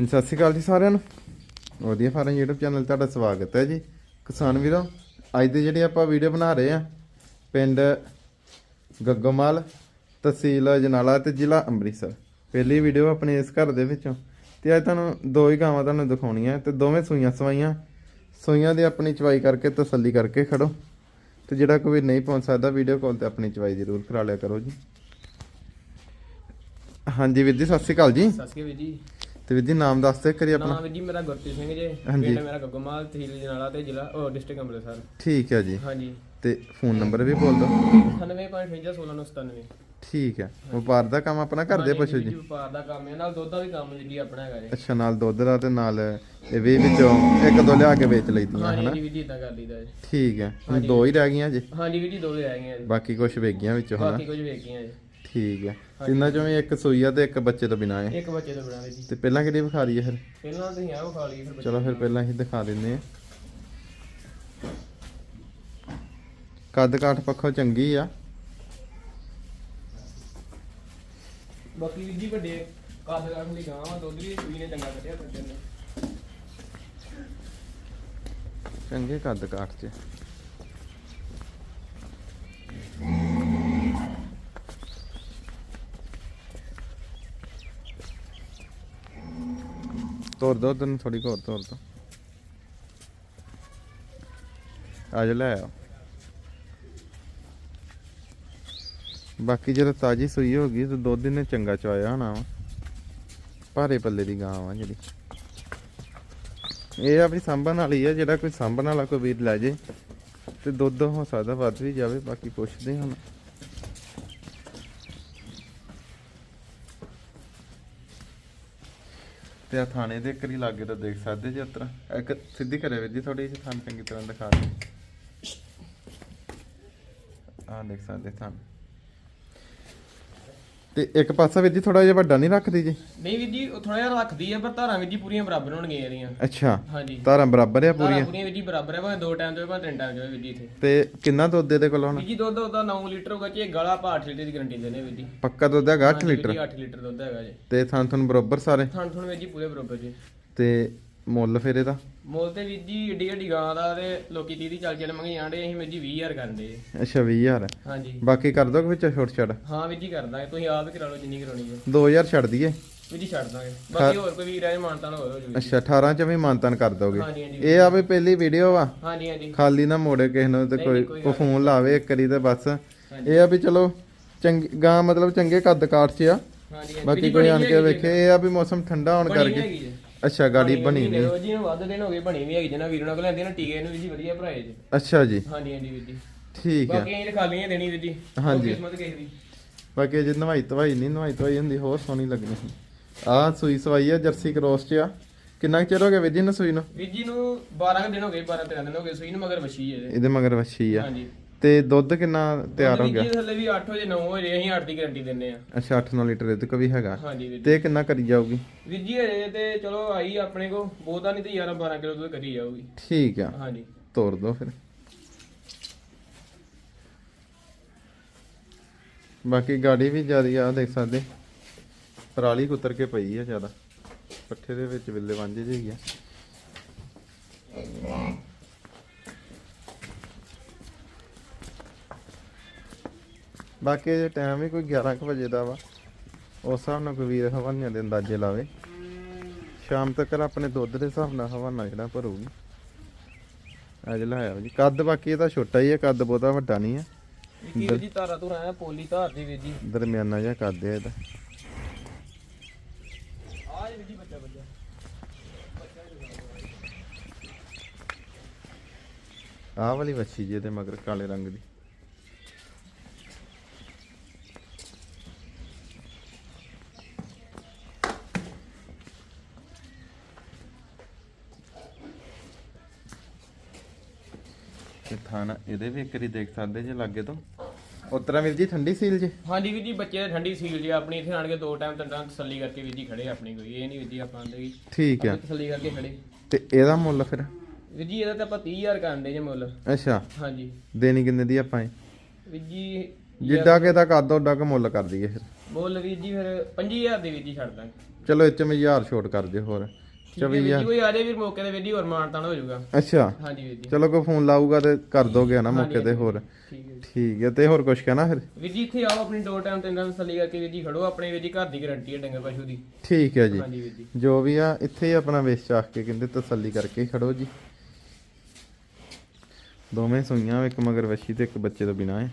ਸਤਿ ਸ਼੍ਰੀ ਅਕਾਲ ਜੀ ਸਾਰਿਆਂ ਨੂੰ। ਵਧੀਆ ਫਾਰਮ YouTube ਚੈਨਲ ਤੁਹਾਡਾ ਸਵਾਗਤ ਹੈ ਜੀ। ਕਿਸਾਨ ਵੀਰੋ, ਅੱਜ ਦੀ ਜਿਹੜੀ ਆਪਾਂ ਵੀਡੀਓ ਬਣਾ ਰਹੇ ਆ ਪਿੰਡ ਗੱਗੋਮਾਲ, ਤਹਿਸੀਲ ਜਨਾਲਾ ਤੇ ਜ਼ਿਲ੍ਹਾ ਅੰਮ੍ਰਿਤਸਰ। ਪਹਿਲੀ ਵੀਡੀਓ ਆਪਣੀ ਇਸ ਘਰ ਦੇ ਵਿੱਚੋਂ। ਤੇ ਅੱਜ ਤੁਹਾਨੂੰ ਦੋ ਹੀ ਗਾਵਾਂ ਤੁਹਾਨੂੰ ਦਿਖਾਉਣੀਆਂ। ਤੇ ਦੋਵੇਂ ਸੂਈਆਂ ਸਵਾਈਆਂ। ਸੂਈਆਂ ਦੀ ਆਪਣੀ ਚਵਾਈ ਕਰਕੇ, ਤਸੱਲੀ ਕਰਕੇ ਖੜੋ। ਤੇ ਜਿਹੜਾ ਕੋਈ ਨਹੀਂ ਪਹੁੰਚ ਸਕਦਾ ਵੀਡੀਓ ਕਾਲ ਤੇ ਆਪਣੀ ਚਵਾਈ ਜ਼ਰੂਰ ਕਰਾ ਲਿਆ ਕਰੋ ਜੀ। ਹਾਂਜੀ ਵੀਰ ਜੀ, ਸਤਿ ਸ਼੍ਰੀ ਅਕਾਲ ਜੀ। ਸਤਿ ਸ਼੍ਰੀ ਅਕਾਲ ਜੀ। ਤੇ ਵੀਰ ਜੀ ਨਾਮ ਦੱਸ ਦਿਓ ਕਰੀ ਆਪਣਾ। ਨਾਮ ਵੀਰ ਜੀ ਮੇਰਾ ਗੁਰਪ੍ਰੀਤ ਸਿੰਘ ਜੀ ਹਾਂਜੀ। ਪਿੰਡ ਮੇਰਾ ਗੱਗੋਮਾਲ ਤਹਿਸੀਲ ਜਨਾਲਾ ਤੇ ਜ਼ਿਲ੍ਹਾ ਉਹ ਡਿਸਟ੍ਰਿਕਟ ਅੰਮ੍ਰਿਤਸਰ। ਠੀਕ ਹੈ ਜੀ। ਹਾਂਜੀ। ਤੇ ਫੋਨ ਨੰਬਰ ਵੀ ਬੋਲ ਦਿਓ। 98.56 ਠੀਕ ਹੈ। ਵਪਾਰ ਦਾ ਕੰਮ ਆਪਣਾ ਕਰਦੇ ਪਸ਼ੂ ਜੀ ਵਪਾਰ ਦਾ ਕੰਮ ਹੈ। ਨਾਲ ਦੁੱਧ ਦਾ ਵੀ ਕੰਮ ਜੀ ਆਪਣਾ ਹੈਗਾ ਜੀ। ਅੱਛਾ ਨਾਲ ਦੁੱਧ ਦਾ ਤੇ ਨਾਲ ਇਹ ਵੀ ਵਿੱਚੋਂ ਇੱਕ ਦੋ ਲਿਆ ਕੇ ਵੇਚ ਲਈਦੀਆਂ ਹਾਂਜੀ ਹਨਾ? ਜੀ ਵੀਰ ਜੀ ਇਦਾਂ ਕਰ ਲਈਦਾ ਜੀ। ਠੀਕ ਹੈ। ਹੁਣ ਦੋ ਹੀ ਰਹਿ ਗਈਆਂ ਜੀ? ਹਾਂਜੀ ਵੀਰ ਜੀ ਦੋ ਹੀ ਰਹਿ ਗਈਆਂ ਜੀ। ਬਾਕੀ ਕੁਝ ਵੇਗੀਆਂ ਵਿੱਚੋਂ ਹਨਾ? ਬਾਕੀ ਕੁਝ ਵੇਖ ਗਈਆਂ ਜੀ। ਠੀਕ ਹੈ। ਤਿੰਨਾਂ ਚੋਂ ਵੀ ਇੱਕ ਸੂਈ ਆ ਤੇ ਇੱਕ ਬੱਚੇ ਤੋਂ ਬਿਨਾ ਹੈ। ਇੱਕ ਬੱਚੇ ਤੋਂ ਬਣਾ ਜੀ। ਤੇ ਪਹਿਲਾਂ ਕਿਹੜੀ ਵਿਖਾ ਹੈ ਫਿਰ? ਪਹਿਲਾਂ ਤੁਸੀਂ ਆਓ ਖਾ ਲਈ ਫਿਰ ਬੱਚੇ ਚਲੋ ਫਿਰ ਪਹਿਲਾਂ ਅਸੀਂ ਦਿਖਾ ਦਿੰਨੇ ਆ ਕੱਦ ਕਾਠ ਪੱਖੋਂ ਚੰਗੀ ਆ। ਬਾਕੀ ਵੀਰ ਜੀ ਵੱਡੇ ਕਾਦ ਕਰਨ ਦੀ ਗਾਂ ਵਾ ਦੁੱਧ ਵੀ ਸੂਈ ਨੇ ਚੰਗਾ ਕੱਢਿਆ ਬੱਚੇ ਨੇ ਚੰਗੇ ਕੱਦ ਕਾਠ ਚ। ਤੋਰ ਦੋ, ਤੈਨੂੰ ਥੋੜੀ ਹੋਰ ਤੋਰ ਦੋ। ਅੱਜ ਲੈ ਆ ਬਾਕੀ ਜਦੋਂ ਤਾਜੀ ਸੂਈ ਹੋ ਗਈ ਦੁੱਧ ਇਹਨੇ ਚੰਗਾ ਚਵਾਇਆ ਹੋਣਾ ਵਾ। ਭਾਰੇ ਪੱਲੇ ਦੀ ਗਾਂ ਵਾ ਜਿਹੜੀ। ਇਹ ਆ ਵੀ ਸਾਂਭਣ ਵਾਲੀ ਆ, ਜਿਹੜਾ ਕੋਈ ਸਾਂਭਣ ਵਾਲਾ ਕੋਈ ਵੀਰ ਲੈ ਜੇ, ਤੇ ਦੁੱਧ ਹੋ ਸਕਦਾ ਵੱਧ ਵੀ ਜਾਵੇ, ਬਾਕੀ ਪੁੱਛਦੇ ਹਾਂ ਹੁਣ। ਤੇ ਆ ਥਾਣੇ ਦੇ ਕਰੀ ਲਾਗੇ ਤਾਂ ਦੇਖ ਸਕਦੇ ਜੇ ਉਤਰਾ ਇੱਕ ਸਿੱਧੀ ਕਰਿਆ ਵੀਰ ਜੀ ਥੋੜੀ ਜਿਹੀ ਥਾਂ ਚੰਗੀ ਤਰ੍ਹਾਂ ਦਿਖਾ ਦੇ ਆ ਦੇਖ ਸਕਦੇ ਥਾਂ ਤੇ ਇੱਕ ਪਾਸਾ ਵੀਰ ਜੀ ਥੋੜਾ ਜਿਹਾ ਵੱਡਾ ਨਹੀਂ ਰੱਖਦੀ ਜੀ? ਨਹੀਂ ਵੀਰ ਜੀ ਥੋੜਾ ਜਿਹਾ ਰੱਖਦੀ ਆ ਪਰ ਧਾਰਾਂ ਵੀਰ ਜੀ ਪੂਰੀਆਂ ਬਰਾਬਰ ਹੋਣਗੀਆਂ ਇਹਦੀਆਂ। ਅੱਛਾ। ਹਾਂਜੀ। ਧਾਰਾਂ ਬਰਾਬਰ ਆ ਧਾਰਾਂ ਪੂਰੀਆਂ ਪੂਰੀਆਂ ਵੀਰ ਜੀ ਬਰਾਬਰ ਹੈ ਭਾਵੇਂ ਦੋ ਟਾਈਮ ਤੇ ਭਾਵੇਂ ਤਿੰਨ ਟਾਈਮ ਤੇ ਵੀਰ ਜੀ ਇੱਥੇ। ਤੇ ਕਿੰਨਾ ਦੁੱਧ ਇਹਦੇ ਕੋਲ ਹੁਣ? ਵੀਰ ਜੀ ਦੁੱਧ ਉਹਦਾ 9 ਲੀਟਰ ਹੋਗਾ ਜੀ ਇਹ ਗਲਾ ਪਾ 8 ਲੀਟਰ ਦੀ ਗਾਰੰਟੀ ਦਿੰਦੇ ਵੀਰ ਜੀ। ਪੱਕਾ ਦੁੱਧ ਹੈਗਾ 8 ਹਾਂਜੀ ਵੀਰ ਲੀਟਰ? ਜੀ 8 ਲੀਟਰ ਦੁੱਧ ਹੈਗਾ ਜੀ। ਤੇ ਥਾਂ ਤੁਹਾਨੂੰ ਬਰਾਬਰ ਸਾਰੇ? ਥਣ ਥਣ ਵੀਰ ਜੀ ਪੂਰੇ ਬਰਾਬਰ ਜੀ। ਤੇ ਮੁੱਲ ਫਿਰ ਇਹਦਾ? ਮੁੱਲ ਤੇ ਵੀਰ ਜੀ ਏਡੀ ਏਡੀ ਗਾਂ ਦਾ ਤੇ ਲੋਕੀ 30 ਦੀ ਚੱਲ ਚੱਲ ਮੰਗੀ ਜਾਂਦੇ ਅਸੀਂ ਵੀਰ ਜੀ 20000 ਕਰਦੇ ਅੱਛਾ 20000 ਹਾਂਜੀ। ਬਾਕੀ ਕਰ ਦੋ ਵਿੱਚ ਛੋਟ ਛੜ ਹਾਂ ਵੀਰ ਜੀ ਕਰਦਾ ਤੁਸੀਂ ਆਪ ਹੀ ਕਰਾ ਲਓ ਜਿੰਨੀ ਕਰਾਉਣੀ ਹੈ। 2000 ਛੱਡ ਦਈਏ? ਵੀਰ ਜੀ ਛੱਡ ਦਾਂਗੇ। ਬਾਕੀ ਹੋਰ ਕੋਈ ਵੀਰ ਆਏ ਮਾਨਤਾ ਨਾ ਹੋ ਅੱਛਾ 18 ਚ ਵੀ ਮਾਨਤਨ ਕਰ ਦੋਗੇ? ਹਾਂਜੀ ਹਾਂਜੀ। ਇਹ ਆ ਵੀ ਪਹਿਲੀ ਵੀਡੀਓ ਵਾ ਹਾਂਜੀ ਹਾਂਜੀ। ਖਾਲੀ ਨਾ ਮੋੜੇ ਕਿਸੇ ਨੂੰ ਤੇ ਕੋਈ ਕੋਈ ਫੋਨ ਲਾਵੇ ਇੱਕ ਕਰੀ ਤੇ ਬਸ। ਇਹ ਆ ਵੀ ਚਲੋ ਚੰਗੀ ਗਾਂ ਮਤਲਬ ਚੰਗੇ ਕੱਦ ਕਾਠ ਚ ਆ। ਹਾਂਜੀ। ਬਾਕੀ ਕੋਈ ਆਣ ਕੇ ਵੇਖੇ ਇਹ ਆ ਵੀ ਮੌਸਮ ਠੰਡਾ ਹੋਣ ਕਰਕੇ। ਅੱਛਾ ਗਾੜੀ ਬਣੀ ਨਹੀਂ ਜੀ ਨੂੰ ਵੱਧ ਦਿਨ ਹੋ ਗਏ ਬਣੀ ਵੀ ਹੈਗੀ ਜਨਾ ਵੀਰ ਨਾਲ ਲੈਂਦੇ ਨਾ ਟੀਕੇ ਨੂੰ ਵੀ ਜੀ ਵਧੀਆ ਭਰਾਏ ਜੀ। ਅੱਛਾ ਜੀ। ਹਾਂਜੀ ਹਾਂਜੀ ਵੀਰ ਜੀ। ਠੀਕ ਆ। ਬਾਕੀ ਇਹ ਖਾਲੀਆਂ ਦੇਣੀ ਵੀਰ ਜੀ। ਹਾਂਜੀ। ਕਿਸਮਤ ਕਿਸੇ ਦੀ। ਬਾਕੀ ਜੇ ਨਵਾਈ ਤਵਾਈ ਨਹੀਂ ਨਵਾਈ ਤਵਾਈ ਹੁੰਦੀ ਹੋਰ ਸੋਹਣੀ ਲੱਗਣੀ। ਸੀ ਆ ਸੂਈ ਸਵਾਈ ਆ ਜਰਸੀ ਕ੍ਰੋਸ ਚ ਆ। ਕਿੰਨਾ ਚਿਰ ਹੋ ਗਿਆ ਵੀਰ ਜੀ ਨੂੰ ਸੂਈ ਨੂੰ? ਵੀਰ ਜੀ ਨੂੰ 12 ਕੁ ਦਿਨ ਹੋ ਗਏ 12 13 ਦਿਨ ਹੋ ਗਏ ਸੂਈ ਨੂੰ ਮਗਰ ਵਛੀ ਹੈ ਇਹਦੇ। ਇਹਦੇ ਮਗਰ ਵੱਛੀ ਆ। ਹਾਂਜੀ। ਤੇ ਦੁੱਧ ਕਿੰਨਾ ਤਿਆਰ ਹੋ ਗਿਆ? ਜੀ ਥੱਲੇ ਵੀ 8 ਵਜੇ 9 ਵਜੇ ਅਸੀਂ 8 ਦੀ ਗਾਰੰਟੀ ਦਿੰਨੇ ਆ ਅੱਛਾ 8-9 ਲੀਟਰ ਇਹਦੇ ਕੋ ਵੀ ਹੈਗਾ। ਹਾਂਜੀ ਵੀਰ ਜੀ। ਤੇ ਕਿੰਨਾ ਕਰੀ ਜਾਊਗੀ? ਵੀਰ ਜੀ ਹਜੇ ਤੇ ਚਲੋ ਆਈ ਆਪਣੇ ਕੋ ਬਹੁਤਾ ਨਹੀਂ ਤੇ 11 12 ਕਿਲੋ ਦੁੱਧ ਕਰੀ ਜਾਊਗੀ। ਠੀਕ ਆ। ਹਾਂਜੀ। ਤੋਰ ਦੋ ਫਿਰ। ਬਾਕੀ ਗਾੜੀ ਵੀ ਜਿਆਦੀ ਆ ਦੇਖ ਸਕਦੇ। ਪਰਾਲੀ ਕੁੱਤਰ ਕੇ ਪਈ ਆ ਜ਼ਿਆਦਾ। ਪੱਠੇ ਦੇ ਵਿੱਚ ਵਿੱਲੇ ਵਾਂਝੇ ਜਿਹੀ ਆ। ਬਾਕੀ ਟਾਈਮ ਵੀ ਕੋਈ 11 ਕੁ ਵਜੇ ਦਾ ਵਾ। ਉਸ ਹਿਸਾਬ ਨਾਲ ਕੋਈ ਵੀਰ ਹਵਾਨੀਆਂ ਦੇ ਅੰਦਾਜ਼ੇ ਲਾਵੇ। ਸ਼ਾਮ ਤੱਕ ਆਪਣੇ ਦੁੱਧ ਦੇ ਹਿਸਾਬ ਨਾਲ ਹਵਾਨਾ ਜਿਹੜਾ ਭਰੂਗੀ। ਅੱਜ ਲਾਇਆ ਜੀ। ਕੱਦ ਬਾਕੀ ਇਹਦਾ ਛੋਟਾ ਹੀ ਹੈ ਕੱਦ ਬਹੁਤਾ ਵੱਡਾ ਨਹੀਂ ਹੈ ਕੀ ਵੀਰ ਜੀ ਧਾਰਾ ਤੋਂ ਆਇਆ ਪੋਲੀ ਧਾਰ ਦੀ ਵੀਰ ਜੀ। ਦਰਮਿਆਨਾ ਜਿਹਾ ਕੱਦ ਹੈ ਇਹਦਾ ਆ ਵੀਰ ਜੀ ਬੱਚਾ ਬੱਚਾ। ਆਹ ਵਾਲੀ ਵੱਛੀ ਜੀ ਇਹਦੇ ਮਗਰ ਕਾਲੇ ਰੰਗ ਦੀ। ਤੇ ਥਾਣਾ ਇਹਦੇ ਵੀ ਇੱਕ ਵਾਰੀ ਦੇਖ ਸਕਦੇ ਜੇ ਲਾਗੇ ਤੋਂ। ਉਤਰਾ ਵੀਰ ਜੀ ਠੰਡੀ ਸੀਲ ਜੀ? ਹਾਂਜੀ ਵੀਰ ਜੀ ਬੱਚੇ ਦੀ ਠੰਡੀ ਸੀਲ ਜੀ ਆਪਣੀ ਇੱਥੇ ਆਣ ਕੇ ਦੋ ਟਾਈਮ ਤਿੰਨ ਟਾਈਮ ਤਸੱਲੀ ਕਰਕੇ ਵੀਰ ਜੀ ਖੜੇ ਆਪਣੀ ਕੋਈ। ਇਹ ਨਹੀਂ ਵੀਰ ਜੀ ਆਪਾਂ ਆਂਦੇ ਠੀਕ ਆ। ਤਸੱਲੀ ਕਰਕੇ ਖੜੇ। ਤੇ ਇਹਦਾ ਮੁੱਲ ਫਿਰ? ਵੀਰ ਜੀ ਇਹਦਾ ਤਾਂ ਆਪਾਂ 30000 ਕਰਦੇ ਜੇ ਮੁੱਲ। ਅੱਛਾ। ਹਾਂਜੀ। ਦੇਣੀ ਕਿੰਨੇ ਦੀ ਆਪਾਂ ਇਹ? ਵੀਰ ਜੀ ਜਿੱਦਾਂ ਕਿ ਇਹਦਾ ਕੱਦ ਓਡਾ ਕੁ ਮੁੱਲ ਕਰ ਦਈਏ ਫਿਰ। ਮੁੱਲ ਵੀਰ ਜੀ ਫਿਰ 25000 ਦੇ ਵੀਰ ਜੀ ਛੱਡ ਦਾਂਗੇ। ਚਲੋ ਚ ਮੈਂ 1000 ਛੋਟ ਕਰ ਦਿਓ ਹੋਰ। ਠੀਕ ਹੈ ਵੀਰ 24000 ਜੀ ਕੋਈ ਆ ਜਾਏ ਵੀਰ ਮੌਕੇ ਤੇ ਵੀਰ ਜੀ ਹੋਰ ਮਾਨਤਾਨ ਹੋ ਜਾਊਗਾ। ਅੱਛਾ। ਹਾਂਜੀ ਵੀਰ ਜੀ। ਚਲੋ ਕੋਈ ਫੋਨ ਲਾਊਗਾ ਤੇ ਕਰ ਦੋਗੇ ਨਾ ਮੌਕੇ ਤੇ ਹੋਰ। ਠੀਕ ਹੈ ਜੀ। ਠੀਕ ਹੈ ਤੇ ਹੋਰ ਕੁਝ ਕਹਿਣਾ ਫਿਰ? ਵੀਰ ਜੀ ਇੱਥੇ ਆਓ ਆਪਣੀ ਦੋ ਟਾਈਮ ਤਿੰਨ ਤਸੱਲੀ ਕਰਕੇ ਵੀਰ ਜੀ ਖੜੋ ਆਪਣੇ ਵੀਰ ਜੀ ਘਰ ਦੀ ਗਾਰੰਟੀ ਹੈ ਡੰਗਰ ਪਸ਼ੂ ਦੀ। ਠੀਕ ਹੈ ਜੀ। ਹਾਂਜੀ ਵੀਰ ਜੀ। ਜੋ ਵੀ ਆ ਇੱਥੇ ਹੀ ਆਪਣਾ ਵੇਚ ਚਾਖ ਕੇ ਕਹਿੰਦੇ ਤਸੱਲੀ ਕਰਕੇ ਖੜੋ ਜੀ। ਦੋਵੇਂ ਸੂਈਆਂ ਇੱਕ ਮਗਰ ਵੱਛੀ ਤੇ ਇੱਕ ਬੱਚੇ ਤੋਂ ਬਿਨਾ ਹੈ।